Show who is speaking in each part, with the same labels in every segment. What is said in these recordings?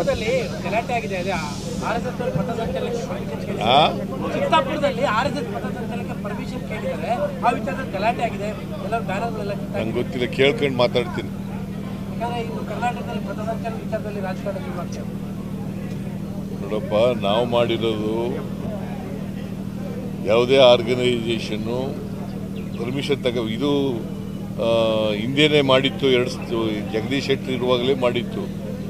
Speaker 1: ಚಿತ್ತಾಪುರದಲ್ಲಿ ಗಲಾಟೆ ಆಗಿದೆ. ಅದೇ ಆರ್ ಎಸ್ ಎಸ್ ಪಥಸಂಚಲನಕ್ಕೆ ಪರ್ಮಿಷನ್ ಚಿತ್ತಾಪುರದಲ್ಲಿ ಆರ್ ಎಸ್ ಎಸ್ ಪಥಸಂಚಲನಕ್ಕೆ ಪರ್ಮಿಷನ್ ಕೇಳಿದ್ದಾರೆ. ಆ ವಿಚಾರದಲ್ಲಿ ಗಲಾಟೆ ಆಗಿದೆ. ಎಲ್ಲ ಬ್ಯಾನರ್ಗಳೆಲ್ಲ
Speaker 2: ನಂಗೆ ಗೊತ್ತಿಲ್ಲ ಕೇಳ್ಕೊಂಡು ಮಾತಾಡ್ತೀನಿ.
Speaker 1: ಯಾಕಂದ್ರೆ ಇನ್ನು ಕರ್ನಾಟಕದಲ್ಲಿ ಪಥಸಂಚಲನ ವಿಚಾರದಲ್ಲಿ ರಾಜಕಾರಣ ಶುರುವಾಗ್ತದೆ
Speaker 2: ನೋಡಪ್ಪ ನಾವು ಮಾಡಿರೋದು ಯಾವುದೇ ಆರ್ಗನೈಸೇಷನ್ನು ಪರ್ಮಿಷನ್ ತಗ ಇದು ಹಿಂದೇನೆ ಮಾಡಿತ್ತು ಎರಡು ಜಗದೀಶ್ ಶೆಟ್ಟರ್ ಇರುವಾಗಲೇ ಮಾಡಿತ್ತು.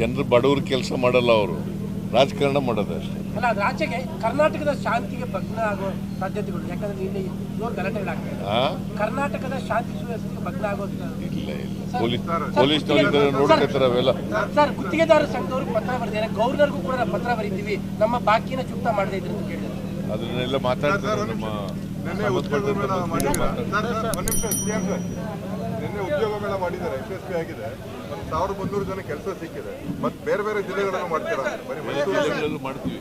Speaker 2: ಜನರು ಬಡವರು ಕೆಲಸ ಮಾಡಲ್ಲ ಅವರು. ರಾಜಕಾರಣ ಮಾಡೋದು ಅಷ್ಟೇ.
Speaker 1: ಅಲ್ಲ ರಾಜ್ಯಕ್ಕೆ ಕರ್ನಾಟಕದ ಶಾಂತಿಗೆ ಭಗ್ನ ಆಗೋ ಸಾಧ್ಯತೆಗಳು ಯಾಕಂದ್ರೆ ಇಲ್ಲಿ ಜೋರು ಗಲಾಟೆಗಳಾಗ್ತದೆ? ಕರ್ನಾಟಕದ ಶಾಂತಿ ಸುವ್ಯವಸ್ಥೆಗೆ ಭಗ್ನ ಆಗೋ
Speaker 2: ಇಲ್ಲ ಇಲ್ಲ. ಪೊಲೀಸ್ ಪೊಲೀಸ್ನವ್ರು ನೋಡ್ಕೊತಾರೆ ಅವೆಲ್ಲ
Speaker 1: ಸರ್ ಗುತ್ತಿಗೆದಾರ ಸಂಘದವರು ಪತ್ರ ಬರೆದಿದ್ದಾರೆ. ಗೌರ್ನರ್ಗೂ ಕೂಡ ಪತ್ರ ಬರೀತೀವಿ. ನಮ್ಮ ಬಾಕಿನ ಚುಕ್ತ ಮಾಡದೇ ಇದ್ರು ಅಂತ ಕೇಳಿದ್ದಾರೆ.
Speaker 2: ಅದನ್ನೆಲ್ಲ ಮಾತಾಡ್ತಾರೆ ನಮ್ಮ
Speaker 3: ನಿನ್ನೆ ಉದ್ಯೋಗ ಮೇಳ ಮಾಡಿದ್ದಾರೆ. ಒಂದು ನಿಮಿಷ ನಿನ್ನೆ ಉದ್ಯೋಗ ಮೇಳ ಮಾಡಿದ್ದಾರೆ ಯಶಸ್ವಿ ಆಗಿದೆ. ಒಂದು ಸಾವಿರದ ಮುನ್ನೂರು ಜನ ಕೆಲಸ ಸಿಕ್ಕಿದೆ. ಮತ್ತೆ ಬೇರೆ ಬೇರೆ ಜಿಲ್ಲೆಗಳನ್ನು ಮಾಡ್ತೀರಾ? ಬರೀ ಮೈಸೂರು
Speaker 2: ಜಿಲ್ಲೆಗಳಲ್ಲೂ ಮಾಡ್ತೀವಿ.